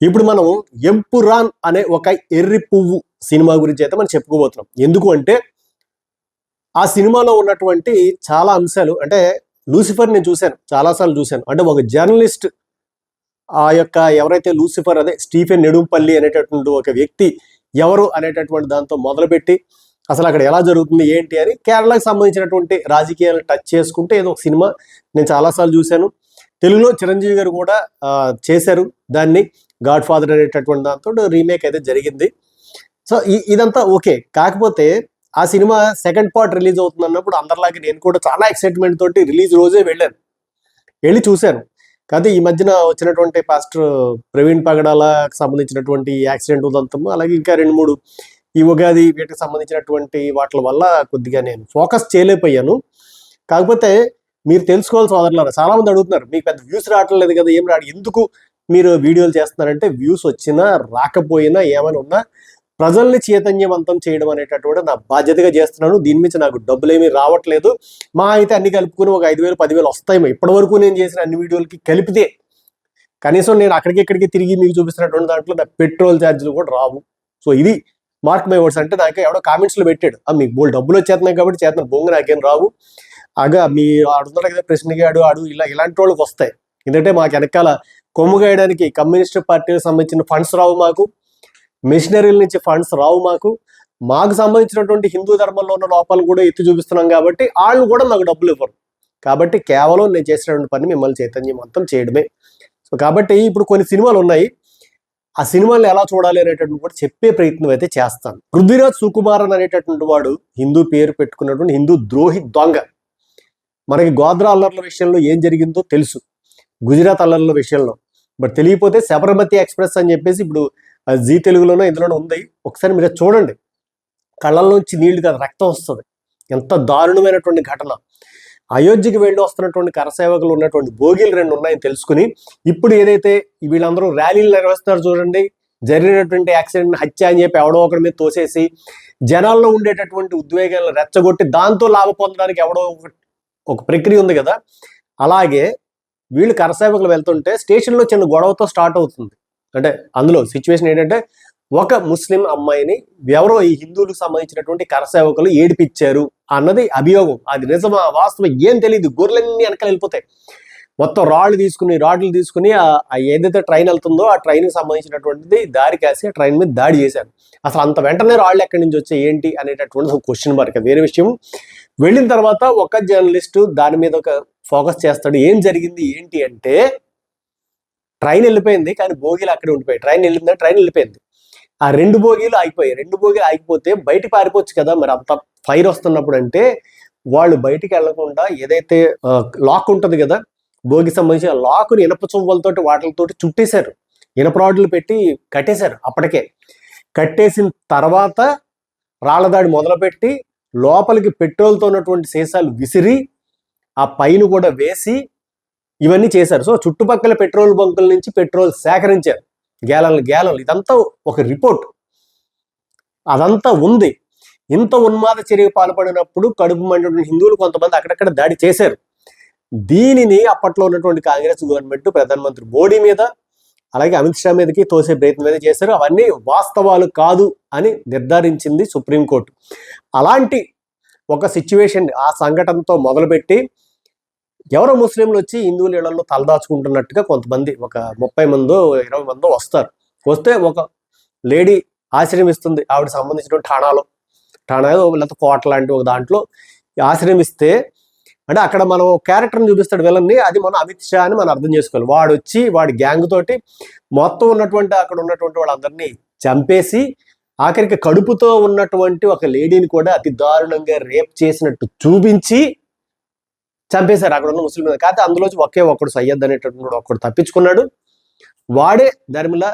ఇప్పుడు మనం ఎంపురాన్ అనే ఒక ఎర్రి పువ్వు సినిమా గురించి అయితే మనం చెప్పుకోబోతున్నాం. ఎందుకు అంటే ఆ సినిమాలో ఉన్నటువంటి చాలా అంశాలు అంటే లూసిఫర్ నేను చూశాను చాలాసార్లు చూశాను. అంటే ఒక జర్నలిస్ట్ ఆ యొక్క ఎవరైతే లూసిఫర్ అదే స్టీఫెన్ నెడుంపల్లి అనేటటువంటి ఒక వ్యక్తి ఎవరు అనేటటువంటి దాంతో మొదలుపెట్టి అసలు అక్కడ ఎలా జరుగుతుంది ఏంటి అని కేరళకు సంబంధించినటువంటి రాజకీయాలను టచ్ చేసుకుంటే ఏదో ఒక సినిమా నేను చాలాసార్లు చూశాను. తెలుగులో చిరంజీవి గారు కూడా చేశారు దాన్ని. గాడ్ ఫాదర్ అనేటటువంటి దాంతో రీమేక్ అయితే జరిగింది. సో ఇదంతా ఓకే కాకపోతే ఆ సినిమా సెకండ్ పార్ట్ రిలీజ్ అవుతుంది అన్నప్పుడు అందరిలాగే నేను కూడా చాలా ఎక్సైట్మెంట్ తోటి రిలీజ్ రోజే వెళ్ళాను. వెళ్ళి చూశాను. కాకపోతే ఈ మధ్యన వచ్చినటువంటి పాస్టర్ ప్రవీణ్ పగడాలకు సంబంధించినటువంటి యాక్సిడెంట్ ఉదంతము అలాగే ఇంకా రెండు మూడు ఈ ఉగాది వీటికి సంబంధించినటువంటి వాటి వల్ల కొద్దిగా నేను ఫోకస్ చేయలేకపోయాను. కాకపోతే మీరు తెలుసుకోవాలి సోదరులారా చాలా మంది అడుగుతున్నారు మీకు పెద్ద వ్యూస్ రావట్లేదు కదా ఏం రాడు ఎందుకు మీరు వీడియోలు చేస్తున్నారంటే వ్యూస్ వచ్చినా రాకపోయినా ఏమైనా ఉన్నా ప్రజల్ని చైతన్యవంతం చేయడం అనేటటువంటి నా బాధ్యతగా చేస్తున్నాను. దీని నుంచి నాకు డబ్బులేమీ రావట్లేదు. మా అయితే అన్ని కలుపుకుని ఒక ఐదు వేలు పదివేలు వస్తాయేమో ఇప్పటి వరకు నేను చేసిన అన్ని వీడియోలకి కలిపితే కనీసం నేను అక్కడికి ఇక్కడికి తిరిగి మీకు చూపిస్తున్నటువంటి దాంట్లో నా పెట్రోల్ ఛార్జీలు కూడా రావు. సో ఇది మార్క్ మై వర్డ్స్ అంటే నాకు ఎవడో కామెంట్స్లో పెట్టాడు. మీకు బోల్ డబ్బులు వచ్చేస్తున్నాయి కాబట్టి చేస్తున్నాను. బొంగు నాకేం రావు. అగా మీ అడుగుతున్నారు కదా ప్రశ్నగాడు ఆడు ఇలా ఇలాంటి వాళ్ళకి వస్తాయి. ఎందుకంటే మాకు వెనకాల కొమ్ము గాయడానికి కమ్యూనిస్ట్ పార్టీకి సంబంధించిన ఫండ్స్ రావు మాకు. మిషనరీల నుంచి ఫండ్స్ రావు మాకు. మాకు సంబంధించినటువంటి హిందూ ధర్మంలో ఉన్న లోపాలు కూడా ఎత్తి చూపిస్తున్నాం కాబట్టి వాళ్ళు కూడా నాకు డబ్బులు ఇవ్వరు. కాబట్టి కేవలం నేను చేసినటువంటి పని మిమ్మల్ని చైతన్యవంతం చేయడమే. సో కాబట్టి ఇప్పుడు కొన్ని సినిమాలు ఉన్నాయి. ఆ సినిమాలు ఎలా చూడాలి అనేటటువంటి కూడా చెప్పే ప్రయత్నం అయితే చేస్తాను. పృథ్వీరాజ్ సుకుమారన్ అనేటటువంటి వాడు హిందూ పేరు పెట్టుకున్నటువంటి హిందూ ద్రోహి దొంగ. మనకి గోద్రా అల్లర్ల విషయంలో ఏం జరిగిందో తెలుసు. గుజరాత్ అల్లర్ల విషయంలో. బట్ తెలియపోతే శబరమతి ఎక్స్ప్రెస్ అని చెప్పేసి ఇప్పుడు జీ తెలుగులోనో ఇందులోనో ఉంది. ఒకసారి మీరు చూడండి. కళ్ళల్లోంచి నీళ్ళు కాదు రక్తం వస్తుంది. ఎంత దారుణమైనటువంటి ఘటన. అయోధ్యకి వెళ్ళి వస్తున్నటువంటి కరసేవకులు ఉన్నటువంటి భోగిలు రెండు ఉన్నాయని తెలుసుకుని ఇప్పుడు ఏదైతే వీళ్ళందరూ ర్యాలీలు నిర్వహిస్తున్నారు చూడండి. జరిగినటువంటి యాక్సిడెంట్ హత్య అని చెప్పి ఎవడో ఒకరి మీద తోసేసి జనాల్లో ఉండేటటువంటి ఉద్వేగాలను రెచ్చగొట్టి దాంతో లాభ పొందడానికి ఎవడో ఒక ప్రక్రియ ఉంది కదా. అలాగే వీళ్ళు కరసేవకులు వెళ్తుంటే స్టేషన్లో చిన్న గొడవతో స్టార్ట్ అవుతుంది. అంటే అందులో సిచ్యువేషన్ ఏంటంటే ఒక ముస్లిం అమ్మాయిని ఎవరో ఈ హిందువులకు సంబంధించినటువంటి కరసేవకులు ఏడిపించారు అన్నది అభియోగం. అది నిజమా వాస్తవం ఏం తెలియదు గొర్రెలన్నీ వెనకాల వెళ్ళిపోతాయి. మొత్తం రాళ్ళు తీసుకుని రాడ్లు తీసుకుని ఆ- ఏదైతే ట్రైన్ వెళ్తుందో ఆ ట్రైన్కి సంబంధించినటువంటిది దారి కాసి ఆ ట్రైన్ మీద దాడి చేశారు. అసలు అంత వెంటనే రాళ్ళు ఎక్కడి నుంచి వచ్చాయి? ఏంటి? అనేటటువంటి క్వశ్చన్ మార్క్ వేరే విషయం. వెళ్ళిన తర్వాత ఒక జర్నలిస్ట్ దాని మీద ఒక ఫోకస్ చేస్తాడు. ఏం జరిగింది? ఏంటి అంటే ట్రైన్ వెళ్ళిపోయింది కానీ బోగీలు అక్కడే ఉండిపోయాయి. ట్రైన్ వెళ్ళిందా? ట్రైన్ వెళ్ళిపోయింది. ఆ రెండు బోగీలు ఆగిపోయాయి. రెండు బోగీలు ఆగిపోతే బయటికి పారిపోవచ్చు కదా. మరి అంత ఫైర్ వస్తున్నప్పుడు అంటే వాళ్ళు బయటికి వెళ్ళకుండా ఏదైతే లాక్ ఉంటుంది కదా భోగి సంబంధించిన లాక్ని ఇనప చువ్వలతోటి వాటితోటి చుట్టేశారు. ఇనప రాడ్లు పెట్టి కట్టేశారు అప్పటికే. కట్టేసిన తర్వాత రాళ్ళదాడి మొదలుపెట్టి లోపలికి పెట్రోల్తో ఉన్నటువంటి సీసాలు విసిరి ఆ పైన కూడా వేసి ఇవన్నీ చేశారు. సో చుట్టుపక్కల పెట్రోల్ బంకుల నుంచి పెట్రోల్ సేకరించారు. గ్యాలన్లు గ్యాలన్లు. ఇదంతా ఒక రిపోర్ట్. అదంతా ఉంది. ఇంత ఉన్మాద చర్యకు పాల్పడినప్పుడు కడుపు మండటువంటి హిందువులు కొంతమంది అక్కడక్కడ దాడి చేశారు. దీనిని అప్పట్లో ఉన్నటువంటి కాంగ్రెస్ గవర్నమెంట్ ప్రధానమంత్రి మోడీ మీద అలాగే అమిత్ షా మీదకి తోసే ప్రయత్నం అయితే చేశారు. అవన్నీ వాస్తవాలు కాదు అని నిర్ధారించింది సుప్రీంకోర్టు. అలాంటి ఒక సిచ్యువేషన్ ఆ సంఘటనతో మొదలుపెట్టి ఎవరో ముస్లింలు వచ్చి హిందువుల ఇళ్ళలో తలదాచుకుంటున్నట్టుగా కొంతమంది ఒక ముప్పై మందో ఇరవై మందో వస్తారు. వస్తే ఒక లేడీ ఆశ్రమిస్తుంది ఆవిడ సంబంధించిన ఠాణాలో. ఠాణా లేకపోతే కోట లాంటి ఒక దాంట్లో ఆశ్రమిస్తే అంటే అక్కడ మనం క్యారెక్టర్ని చూపిస్తాడు వీళ్ళని అది మనం అమిత్ షా అని మనం అర్థం చేసుకోవాలి. వాడు వచ్చి వాడి గ్యాంగ్ తోటి మొత్తం ఉన్నటువంటి అక్కడ ఉన్నటువంటి వాళ్ళందరినీ చంపేసి ఆఖరికి కడుపుతో ఉన్నటువంటి ఒక లేడీని కూడా అతి దారుణంగా రేప్ చేసినట్టు చూపించి చంపేశారు అక్కడ ఉన్న ముస్లిం కాకపోతే అందులోంచి ఒకే ఒక్కడు సయ్యద్ అనేటటువంటి ఒక్కడు తప్పించుకున్నాడు. వాడే ధర్మిలా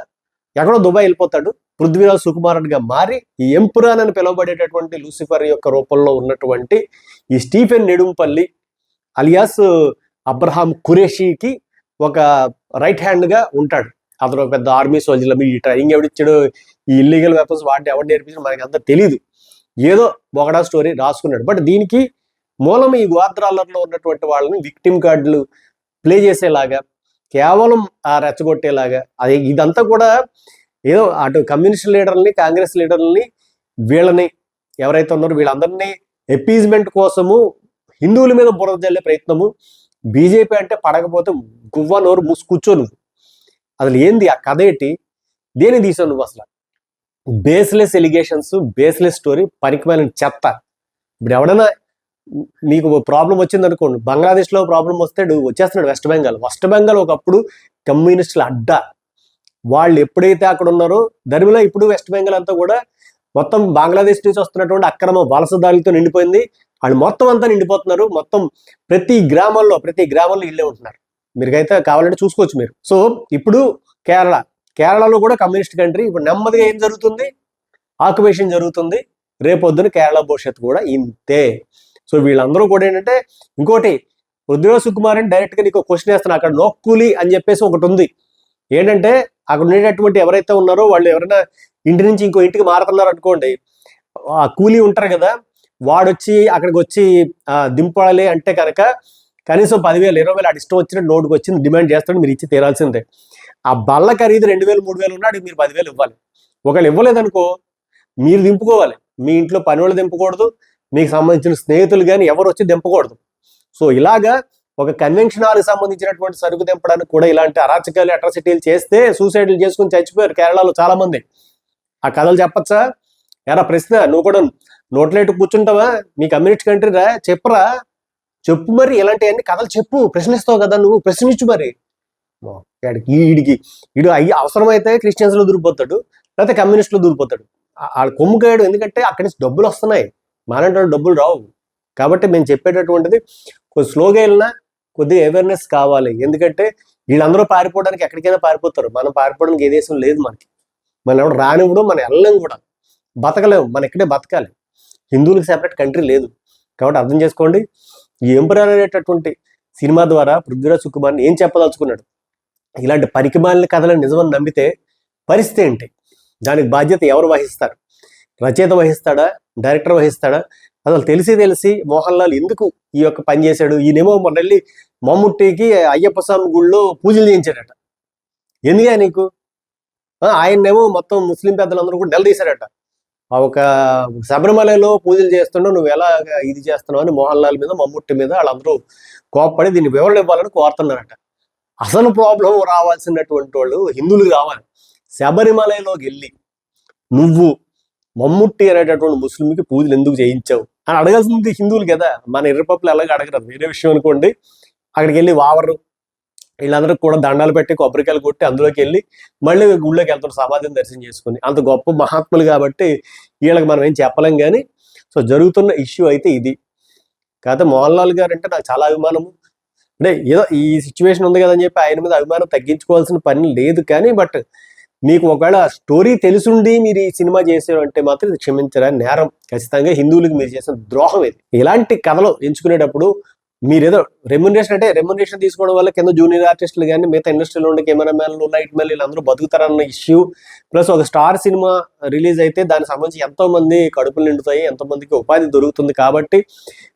ఎక్కడో దుబాయ్ వెళ్ళిపోతాడు. పృథ్వీరాజ్ సుకుమారన్గా మారి ఈ ఎంపురాన్ అని పిలువబడేటటువంటి లూసిఫర్ యొక్క రూపంలో ఉన్నటువంటి ఈ స్టీఫెన్ నెడుంపల్లి అలియాస్ అబ్రహాం ఖురేషీకి ఒక రైట్ హ్యాండ్గా ఉంటాడు. అతను ఒక పెద్ద ఆర్మీ సోల్జర్ల మీ ట్రైనింగ్ ఎవడిచ్చాడు ఈ ఇల్లీగల్ వెపన్స్ వాటిని ఎవరు నేర్పించాడు మనకి అంత తెలియదు ఏదో ఒకడా స్టోరీ రాసుకున్నాడు. బట్ దీనికి మూలం ఈ గోత్రాలలో ఉన్నటువంటి వాళ్ళని విక్టిమ్ కార్డులు ప్లే చేసేలాగా కేవలం ఆ రెచ్చగొట్టేలాగా అది ఇదంతా కూడా ఏదో అటు కమ్యూనిస్ట్ లీడర్ని కాంగ్రెస్ లీడర్ని వీళ్ళని ఎవరైతే ఉన్నారో వీళ్ళందరినీ ఎపీజ్మెంట్ కోసము హిందువుల మీద బురద జల్లే ప్రయత్నము. బీజేపీ అంటే పడకపోతే గువ్వ నోరు మూసి కూర్చో నువ్వు. అసలు ఏంది ఆ కథ ఏంటి? దేని తీసావు నువ్వు అసలు? బేస్లెస్ ఎలిగేషన్స్ బేస్లెస్ స్టోరీ పనికిమైన చెత్త. ఇప్పుడు ఎవడైనా మీకు ప్రాబ్లం వచ్చింది అనుకోండి బంగ్లాదేశ్లో ప్రాబ్లం వస్తే వచ్చేస్తున్నాడు వెస్ట్ బెంగాల్. వెస్ట్ బెంగాల్ ఒకప్పుడు కమ్యూనిస్టుల అడ్డా. వాళ్ళు ఎప్పుడైతే అక్కడ ఉన్నారో దరిమిలో ఇప్పుడు వెస్ట్ బెంగాల్ అంతా కూడా మొత్తం బంగ్లాదేశ్ నుంచి వస్తున్నటువంటి అక్రమ వలసదారులతో నిండిపోయింది. వాళ్ళు మొత్తం అంతా నిండిపోతున్నారు. మొత్తం ప్రతి గ్రామాల్లో ప్రతి గ్రామంలో ఇల్లే ఉంటున్నారు. మీరుకైతే కావాలంటే చూసుకోవచ్చు మీరు. సో ఇప్పుడు కేరళ. కేరళలో కూడా కమ్యూనిస్ట్ కంట్రీ. ఇప్పుడు నెమ్మదిగా ఏం జరుగుతుంది? ఆక్యుపేషన్ జరుగుతుంది. రేపొద్దున కేరళ భవిష్యత్తు కూడా ఇంతే. సో వీళ్ళందరూ కూడా ఏంటంటే ఇంకోటి రుద్ర సుకుమార్ అని డైరెక్ట్గా నీకు క్వశ్చన్ వేస్తాను. అక్కడ నోక్కులి అని చెప్పేసి ఒకటి ఉంది. ఏంటంటే అక్కడ ఉండేటటువంటి ఎవరైతే ఉన్నారో వాళ్ళు ఎవరైనా ఇంటి నుంచి ఇంకో ఇంటికి మారుతున్నారు అనుకోండి ఆ కూలీ ఉంటారు కదా వాడొచ్చి అక్కడికి వచ్చి దింపాలి అంటే కనుక కనీసం పదివేలు ఇరవై వేలు అడిష్టం ఇష్టం వచ్చినట్టు నోటుకు వచ్చింది డిమాండ్ చేస్తాడు మీరు ఇచ్చి తీరాల్సిందే. ఆ బల్ల ఖరీదు రెండు వేలు మూడు వేలు ఉన్నాడు మీరు పదివేలు ఇవ్వాలి. ఒకవేళ ఇవ్వలేదనుకో మీరు దింపుకోవాలి. మీ ఇంట్లో పని వాళ్ళు దింపకూడదు మీకు సంబంధించిన స్నేహితులు కానీ ఎవరు వచ్చి దింపకూడదు. సో ఇలాగా ఒక కన్వెన్షన్ హాల్కి సంబంధించినటువంటి సరుకు దింపడానికి కూడా ఇలాంటి అరాచకాలు అట్రాసిటీలు చేస్తే సూసైడ్లు చేసుకుని చచ్చిపోయారు కేరళలో చాలా మంది ఆ కథలు చెప్పచ్చా? ఎరా ప్రశ్న నువ్వు కూడా నోట్లేటు కూర్చుంటావా? మీ కమ్యూనిస్ట్ కంట్రీరా చెప్పరా? చెప్పు మరి ఇలాంటివన్నీ కథలు చెప్పు ప్రశ్నిస్తావు కదా నువ్వు ప్రశ్నించు మరి. ఓ, వీడికి వీడు అయ్యి అవసరమైతే క్రిస్టియన్స్లో దూరిపోతాడు లేకపోతే కమ్యూనిస్ట్లో దూరిపోతాడు. వాళ్ళ కొమ్ముకాయడు ఎందుకంటే అక్కడి నుంచి డబ్బులు వస్తున్నాయి. మానంటే డబ్బులు రావు. కాబట్టి మేము చెప్పేటటువంటిది కొద్ది స్లోగా వెళ్ళినా కొద్దిగా అవేర్నెస్ కావాలి. ఎందుకంటే వీళ్ళందరూ పారిపోవడానికి ఎక్కడికైనా పారిపోతారు. మనం పారిపోవడానికి ఏ దేశం లేదు మనకి. మనం ఎవరు రానివ్వడం మనం వెళ్ళలేం కూడా. బతకలేము మనం ఇక్కడే బతకాలి. హిందువులకు సెపరేట్ కంట్రీ లేదు. కాబట్టి అర్థం చేసుకోండి. ఈ ఎంపరర్ అనేటటువంటి సినిమా ద్వారా పృథ్వీరాజ్ సుకుమార్ని ఏం చెప్పదలుచుకున్నాడు? ఇలాంటి పరికిమాలిన కథలను నిజమని నమ్మితే పరిస్థితి ఏంటి? దానికి బాధ్యత ఎవరు వహిస్తారు? రచయిత వహిస్తాడా? డైరెక్టర్ వహిస్తాడా? అసలు తెలిసి తెలిసి మోహన్ లాల్ ఎందుకు ఈ యొక్క పని చేశాడు? ఈయనేమో మొన్న వెళ్ళి మమ్ముట్టికి అయ్యప్ప స్వామి గుళ్ళో పూజలు చేయించాడట. ఎందుకే నీకు? ఆయన్నేమో మొత్తం ముస్లిం పెద్దలందరూ కూడా నిలదీశారట. ఒక శబరిమలలో పూజలు చేస్తుండో నువ్వు ఎలా ఇది చేస్తున్నావు అని మోహన్ లాల్ మీద మమ్ముట్టి మీద వాళ్ళందరూ కోప్పడి దీన్ని వివరణ ఇవ్వాలని కోరుతున్నారట. అసలు ప్రాబ్లం రావాల్సినటువంటి వాళ్ళు హిందువులు కావాలి. శబరిమలలోకి వెళ్ళి నువ్వు మమ్ముట్టి అనేటటువంటి ముస్లింకి పూజలు ఎందుకు చేయించావు? అని అడగాల్సింది హిందువులు కదా. మన ఎర్రపప్పులు అలాగే అడగరు వేరే విషయం అనుకోండి అక్కడికి వెళ్ళి వావరు వీళ్ళందరూ కూడా దండాలు పెట్టి కొబ్బరికాయలు కొట్టి అందులోకి వెళ్ళి మళ్ళీ గుళ్ళోకి వెళ్తారు సమాధిని దర్శనం చేసుకుని. అంత గొప్ప మహాత్ములు కాబట్టి వీళ్ళకి మనం ఏం చెప్పలేం కానీ సో జరుగుతున్న ఇష్యూ అయితే ఇది. కాకపోతే మోహన్ లాల్ గారు అంటే నాకు చాలా అభిమానము. అంటే ఏదో ఈ సిచ్యువేషన్ ఉంది కదని చెప్పి ఆయన మీద అభిమానం తగ్గించుకోవాల్సిన పని లేదు కానీ బట్ మీకు ఒకవేళ స్టోరీ తెలుసుండి మీరు ఈ సినిమా చేశారు అంటే మాత్రం ఇది క్షమించరా నేరం. ఖచ్చితంగా హిందువులకు మీరు చేసిన ద్రోహం ఇది. ఇలాంటి కథలు ఎంచుకునేటప్పుడు మీరేదో రెమ్యునరేషన్ అంటే రెమ్యునరేషన్ తీసుకోవడం వల్ల కింద జూనియర్ ఆర్టిస్టులు కానీ మిగతా ఇండస్ట్రీలో ఉండే కెమెరామ్యాన్లు లైట్ మెన్ వీళ్ళందరూ బతుకుతారన్న ఇష్యూ ప్లస్ ఒక స్టార్ సినిమా రిలీజ్ అయితే దానికి సంబంధించి ఎంతో మంది కడుపులు నిండుతాయి ఎంతో మందికి ఉపాధి దొరుకుతుంది కాబట్టి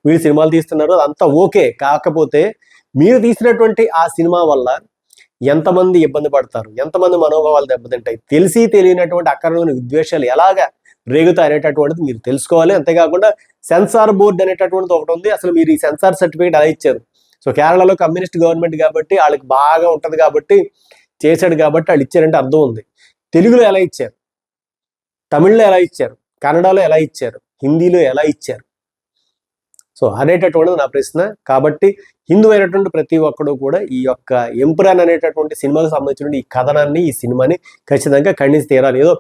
వీళ్ళు సినిమాలు తీస్తున్నారు. అంతా ఓకే. కాకపోతే మీరు తీసినటువంటి ఆ సినిమా వల్ల ఎంతమంది ఇబ్బంది పడతారు? ఎంతమంది మనోభావాలు దెబ్బతింటాయి? తెలిసి తెలియనటువంటి అక్కడలోని విద్వేషాలు ఎలాగా రేగుతాయి అనేటటువంటిది మీరు తెలుసుకోవాలి. అంతేకాకుండా సెన్సార్ బోర్డు అనేటటువంటిది ఒకటి ఉంది. అసలు మీరు ఈ సెన్సార్ సర్టిఫికేట్ అలా ఇచ్చారు. సో కేరళలో కమ్యూనిస్ట్ గవర్నమెంట్ కాబట్టి వాళ్ళకి బాగా ఉంటుంది కాబట్టి చేశాడు కాబట్టి వాళ్ళు ఇచ్చారంటే అర్థం ఉంది. తెలుగులో ఎలా ఇచ్చారు? తమిళ్ళో ఎలా ఇచ్చారు? కన్నడలో ఎలా ఇచ్చారు? హిందీలో ఎలా ఇచ్చారు? సో అనేటటువంటిది నా ప్రశ్న. కాబట్టి హిందూ అయినటువంటి ప్రతి ఒక్కడు కూడా ఈ యొక్క ఎంపురాన్ అనేటటువంటి సినిమాకు సంబంధించిన ఈ కథనాన్ని ఈ సినిమాని ఖచ్చితంగా ఖండించి తీరాలి. ఏదో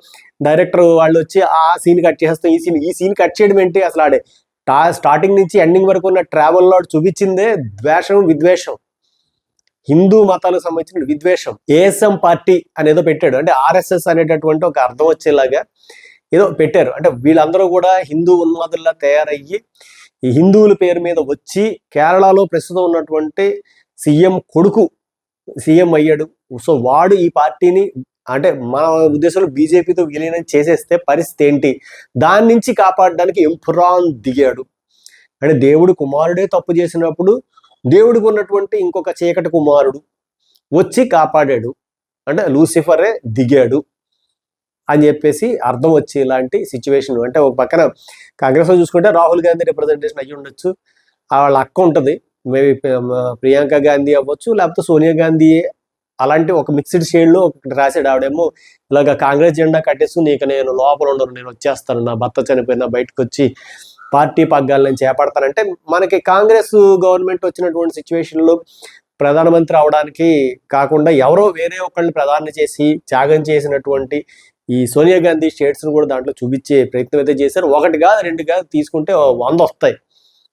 డైరెక్టర్ వాళ్ళు వచ్చి ఆ సీన్ కట్ చేస్తాం ఈ సీన్ ఈ సీన్ కట్ చేయడం ఏంటి అసలు ఆడే? టా స్టార్టింగ్ నుంచి ఎండింగ్ వరకు ఉన్న ట్రావెల్లో చూపించిందే ద్వేషం విద్వేషం. హిందూ మతాలకు సంబంధించిన విద్వేషం. ఏఎస్ఎం పార్టీ అనేదో పెట్టాడు. అంటే ఆర్ఎస్ఎస్ అనేటటువంటి ఒక అర్థం వచ్చేలాగా ఏదో పెట్టారు. అంటే వీళ్ళందరూ కూడా హిందూ ఉన్మాదుల్లా తయారయ్యి ఈ హిందువుల పేరు మీద వచ్చి కేరళలో ప్రస్తుతం ఉన్నటువంటి సీఎం కొడుకు సీఎం అయ్యాడు. సో వాడు ఈ పార్టీని అంటే మన ఉద్దేశంలో బీజేపీతో విలీనం చేసేస్తే పరిస్థితి ఏంటి? దాని నుంచి కాపాడడానికి ఎంపురాన్ దిగాడు. అంటే దేవుడు కుమారుడే తప్పు చేసినప్పుడు దేవుడికి ఉన్నటువంటి ఇంకొక చీకటి కుమారుడు వచ్చి కాపాడాడు. అంటే లూసిఫరే దిగాడు. అని చెప్పేసి అర్థం వచ్చి ఇలాంటి సిచ్యువేషన్ అంటే ఒక పక్కన కాంగ్రెస్లో చూసుకుంటే రాహుల్ గాంధీ రిప్రజెంటేషన్ అయ్యి ఉండొచ్చు. వాళ్ళ అక్క ఉంటుంది. మేబీ ప్రియాంక గాంధీ అవ్వచ్చు లేకపోతే సోనియా గాంధీ అలాంటి ఒక మిక్స్డ్ షేడ్లో ఒకటి రాసాడు ఆవిడేమో ఇలాగ కాంగ్రెస్ జెండా కట్టేసి నీకు నేను లోపల ఉండను నేను వచ్చేస్తాను నా భర్త చనిపోయినా బయటకు వచ్చి పార్టీ పగ్గాలను చేపడతానంటే మనకి కాంగ్రెస్ గవర్నమెంట్ వచ్చినటువంటి సిచ్యువేషన్లో ప్రధానమంత్రి అవడానికి కాకుండా ఎవరో వేరే ఒకళ్ళని ప్రధాని చేసి త్యాగం చేసినటువంటి ఈ సోనియా గాంధీ స్టేట్స్ను కూడా దాంట్లో చూపించే ప్రయత్నం అయితే చేశారు. ఒకటి కాదు రెండు కాదు తీసుకుంటే వంద వస్తాయి.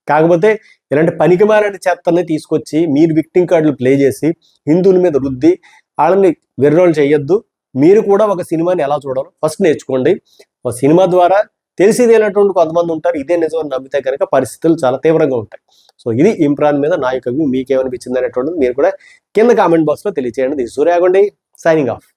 కాకపోతే ఇలాంటి పనికిమాలని చెత్తని తీసుకొచ్చి మీరు విక్టింగ్ కార్డులు ప్లే చేసి హిందువుల మీద రుద్ది వాళ్ళని వెర్రోలు చేయొద్దు. మీరు కూడా ఒక సినిమాని ఎలా చూడాలో ఫస్ట్ నేర్చుకోండి. ఒక సినిమా ద్వారా తెలిసిదేనటువంటి కొంతమంది ఉంటారు. ఇదే నిజమని నమ్మితే కనుక పరిస్థితులు చాలా తీవ్రంగా ఉంటాయి. సో ఇది ఇంప్రాన్ మీద నా యొక్క వ్యూ. మీకేమనిపించింది అనేటువంటిది మీరు కూడా కింద కామెంట్ బాక్స్లో తెలియచేయండి. సూర్యాగండి సైనింగ్ ఆఫ్